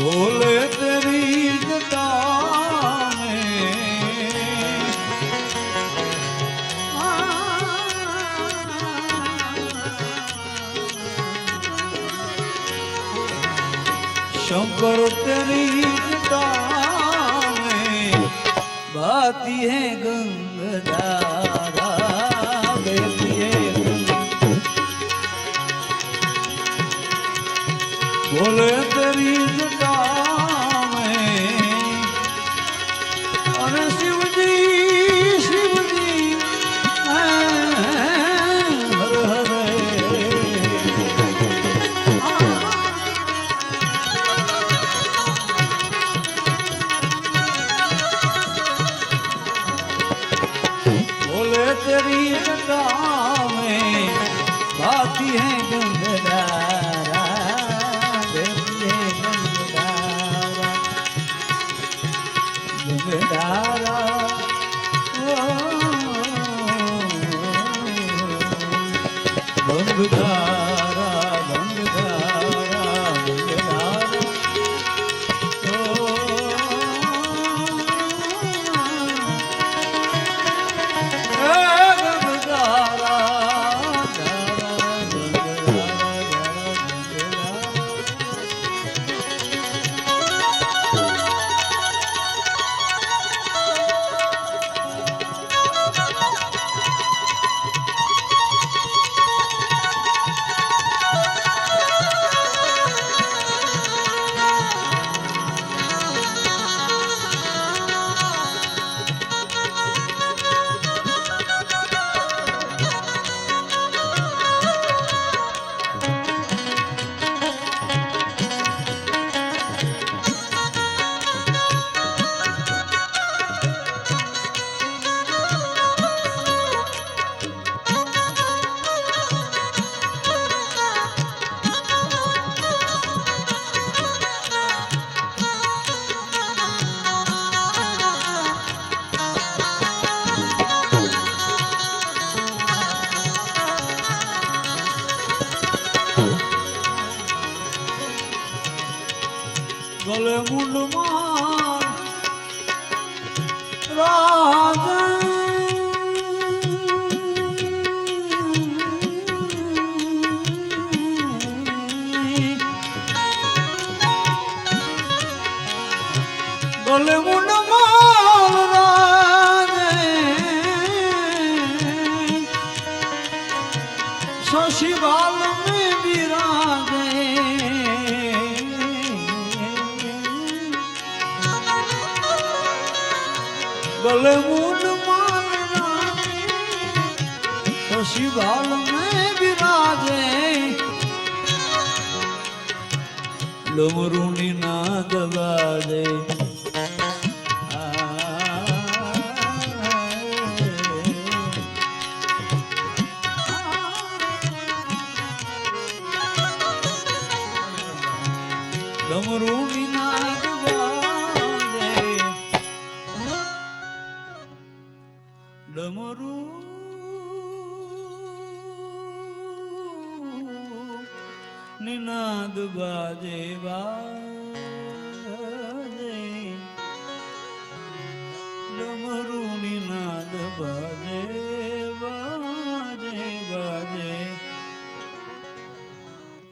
बोले तेरी जटा में शंकर तेरी जटा में बहती है गंगधारा बहती है गंगा बोले ડોલવું શશિવાલ મેં વિરાજે ગલમુન મારા શશિવાલ મેં વિરાજે લમરુણી ના દબાજે નિનાદ બાજે બાજે. ડમરૂ નિનાદ બાજે બાજે બાજે.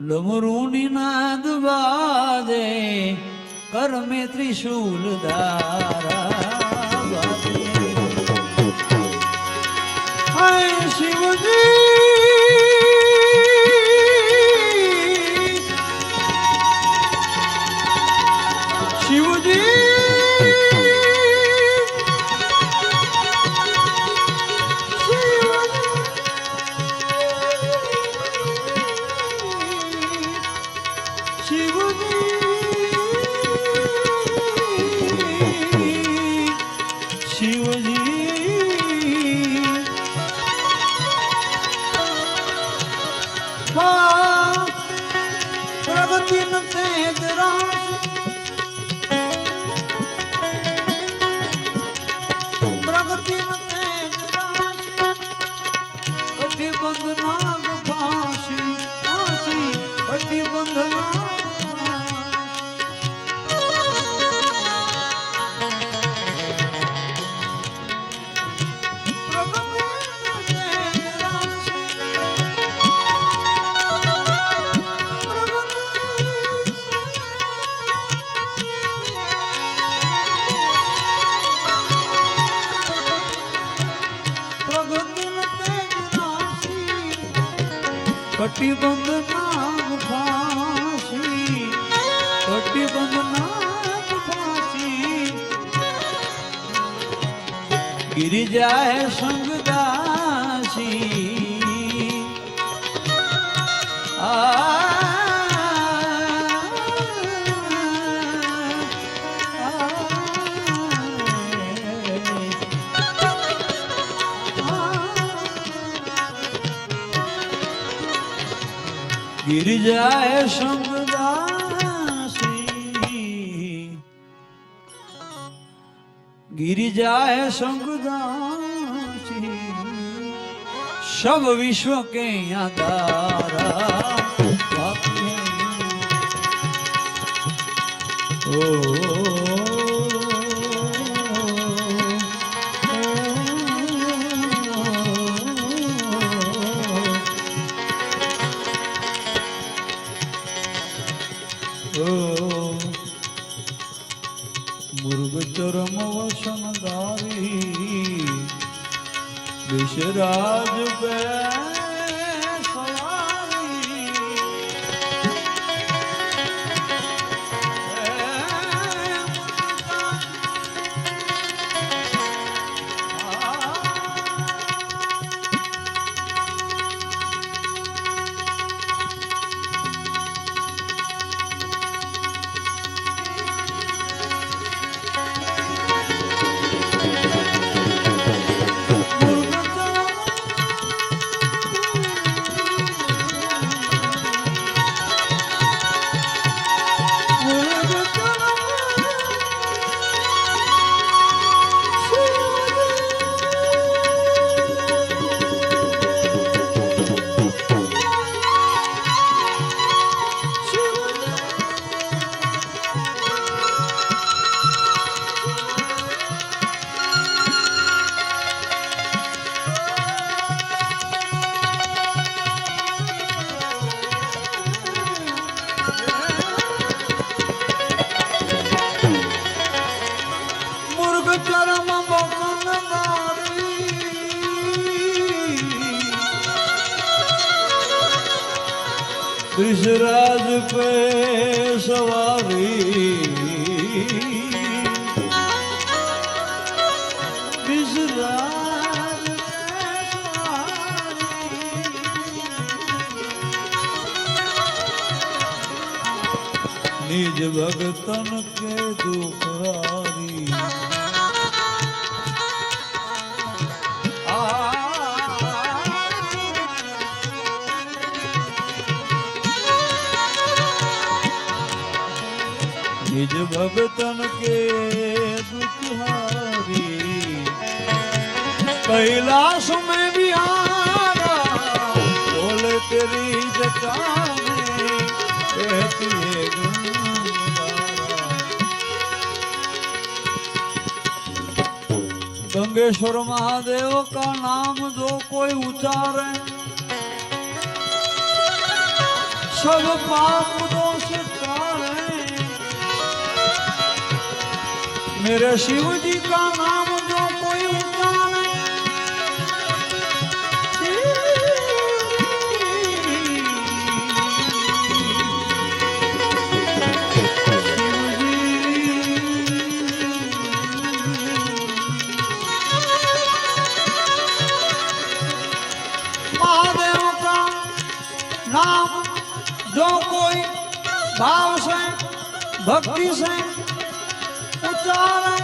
ડમરૂની નાદ વાજે કરમે ત્રિશૂલ ધારા. શિવજી! ત્રીજા હે સંગદાસી આ ગિરજાએ સંગદાસી ગિરિજાએ સંગ सब विश्व के यहाँ दारा बाकी है। ओ, ओ, નિજ ભગતન કે દુખરારી નિજ ભગતન કે દુખહારી कैलाश में बिहारा बोले तेरी जटा में कहती है गंगारा। गंगेश्वर महादेव का नाम जो कोई उचारे सब पाप दोष तारे मेरे शिव जी का नाम ભક્તિ છે. ઉચ્ચારણ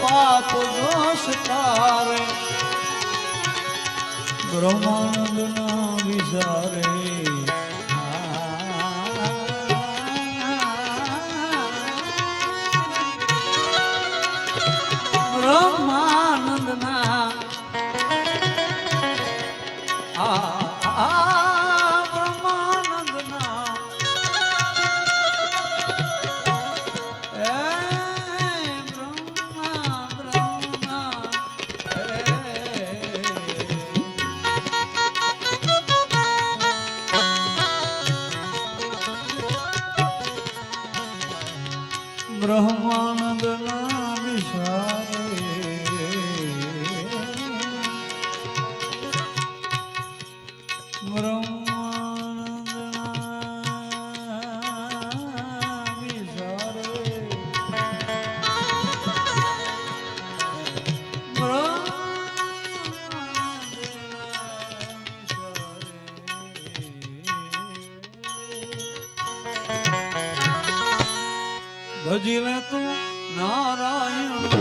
પાપ દોષ તારે બ્રહ્માનંદ ના વિચારે. ભજી લે તું નારાયણ.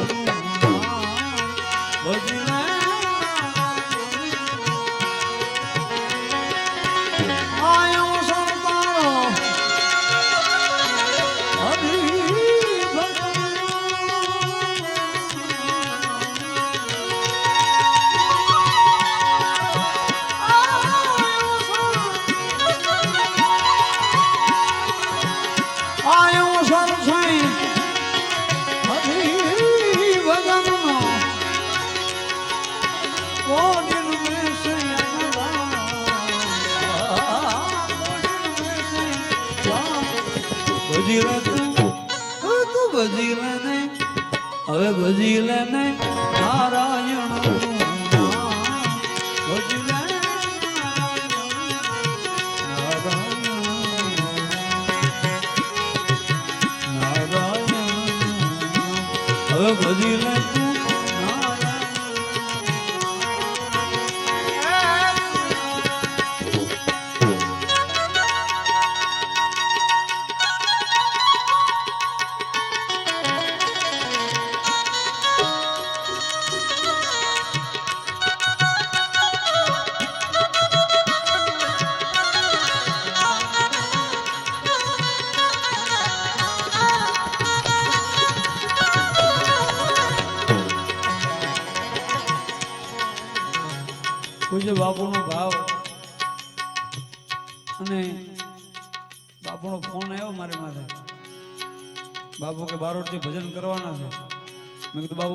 હવે ભજી લે ને નારાયણ ભજી લે હવે ભજી લે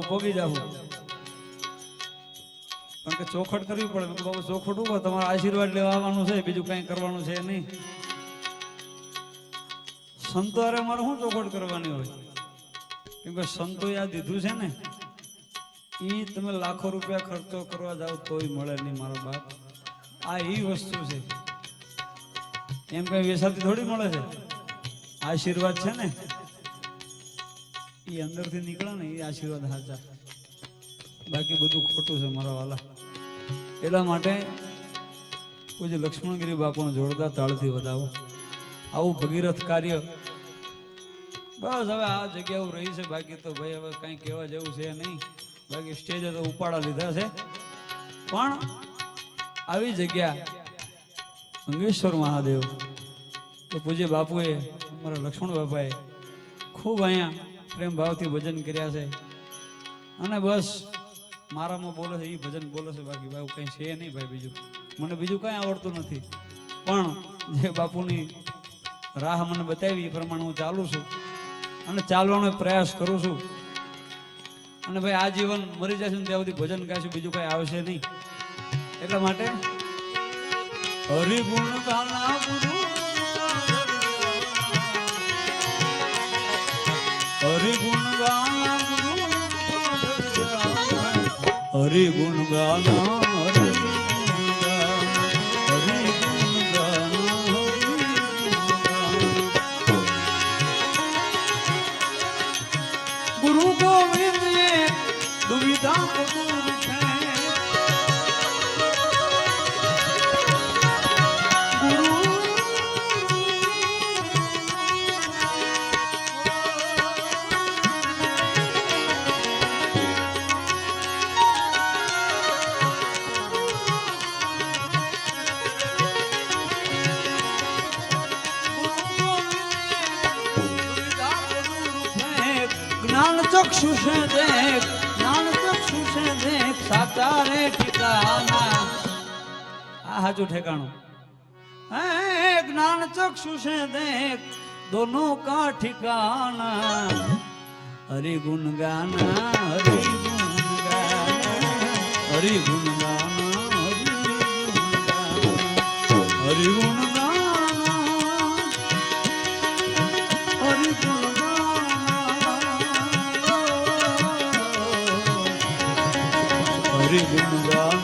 પોગી જાવ પણ કે ચોખટ કરવી પડે. મેં બાબુ, ચોખટ ઊભો તમારા આશીર્વાદ લેવા આવવાનું છે, બીજું કઈ કરવાનું છે નહીં. સંતો અરે મારે શું ચોખટ કરવાની હોય? કેમ કે સંતોએ આ દીધું છે ને એ તમે લાખો રૂપિયા ખર્ચો કરવા જાઓ તોય મળે નહીં મારો બાપ. આ એ વસ્તુ છે. એમ કઈ વેસાતી થોડી મળે છે? આશીર્વાદ છે ને? એ અંદરથી નીકળે ને એ આશીર્વાદ સાચા બાકી બધું ખોટું છે મારા વાલા. એટલા માટે પૂજ્ય લક્ષ્મણગીરી બાપુને જોડતા તાળથી વધાવો. આવું ભગીરથ કાર્ય બસ હવે આ જગ્યા રહી છે. બાકી તો ભાઈ હવે કંઈ કહેવા જેવું છે નહીં. બાકી સ્ટેજે તો ઉપાડા લીધા છે. પણ આવી જગ્યા મંગેશ્વર મહાદેવ તો પૂજ્ય બાપુએ, અમારા લક્ષ્મણ બાપાએ ખૂબ અહીંયા પ્રેમ ભાવથી ભજન કર્યા છે. અને બસ, મારામાં બોલે છે એ ભજન બોલે છે, બાકી ભાઈ કંઈ છે નહીં ભાઈ બીજું. મને બીજું કાંઈ આવડતું નથી. પણ જે બાપુની રાહ મને બતાવી, એ પ્રમાણે હું ચાલું છું. અને ચાલવાનો પ્રયાસ કરું છું. અને ભાઈ, આ જીવન મરી જશે ને ત્યાં સુધી ભજન ગાશું બીજું કાંઈ આવશે નહીં. એટલા માટે હરિગુણ ગુરુ હરિગુણ ગાના હરિગુણ ચક્ષુષે દેખ જ્ઞાન ચક્ષુષે દેખ સાચા રે ઠિકાના આ હાજુ ઠેકાણું. હે જ્ઞાન ચક્ષુષે દેખ, દોનો કા ઠિકાના હરિ ગુણ ગાના હરિ ગુણ ગાના હરિ ગુણ ગાના હરિ ગુણ ગાના હરિ ગુણ Hare Govinda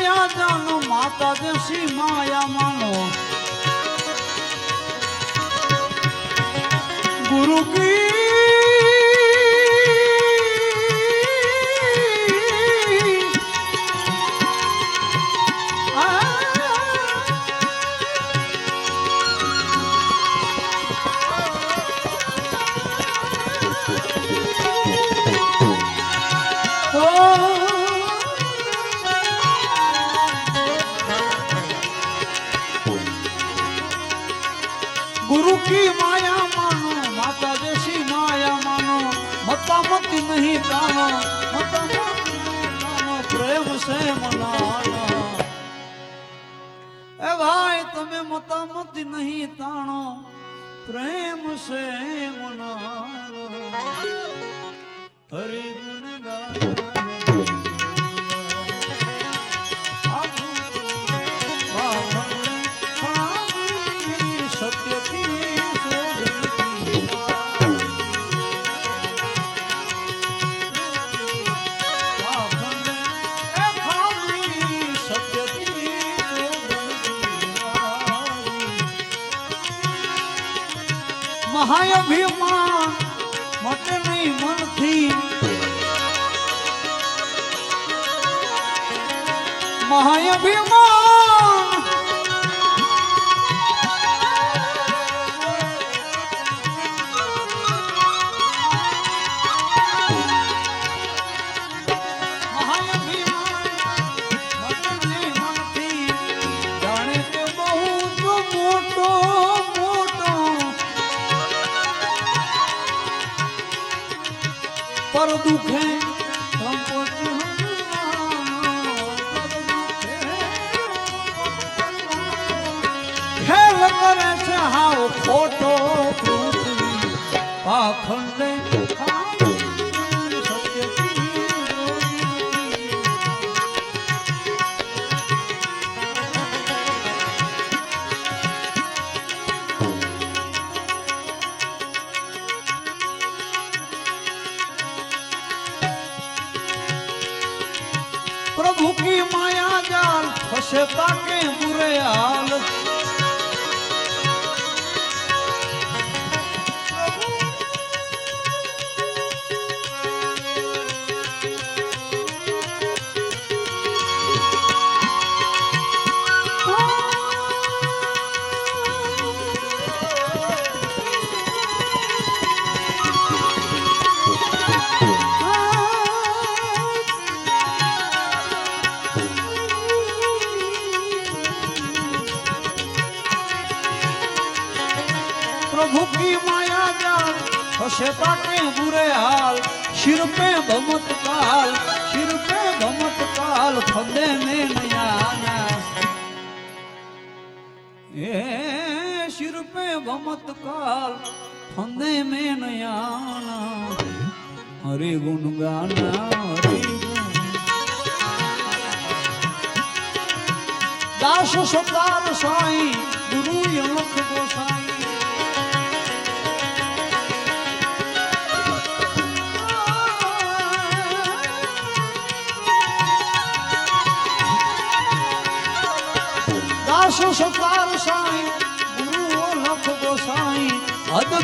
જાનો માતા દેશી માયા માનો. ગુરુ કી ગુરુ કી માયા માનો માતા દેશી માયા માનો મતા મતી નહીં કાનો મતા કાનો પ્રેમ સે મનાનો એ ભાઈ તમે મતા મતી નહીં તાણો પ્રેમ સે મનાનો હરિ ગુણ ગાય મહાઅભિમાન મટે નહીં મનથી. મહાઅભિમાન પર દુખે सिर पे काल फंदे में नयाना हरे गुण गाना दास सतार साई गुरु यमक गोसाई दास सतार साई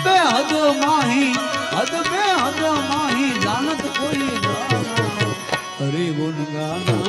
બે હદ માહી હદ બે હદ માહી જાનત કોઈ હરે ગુણ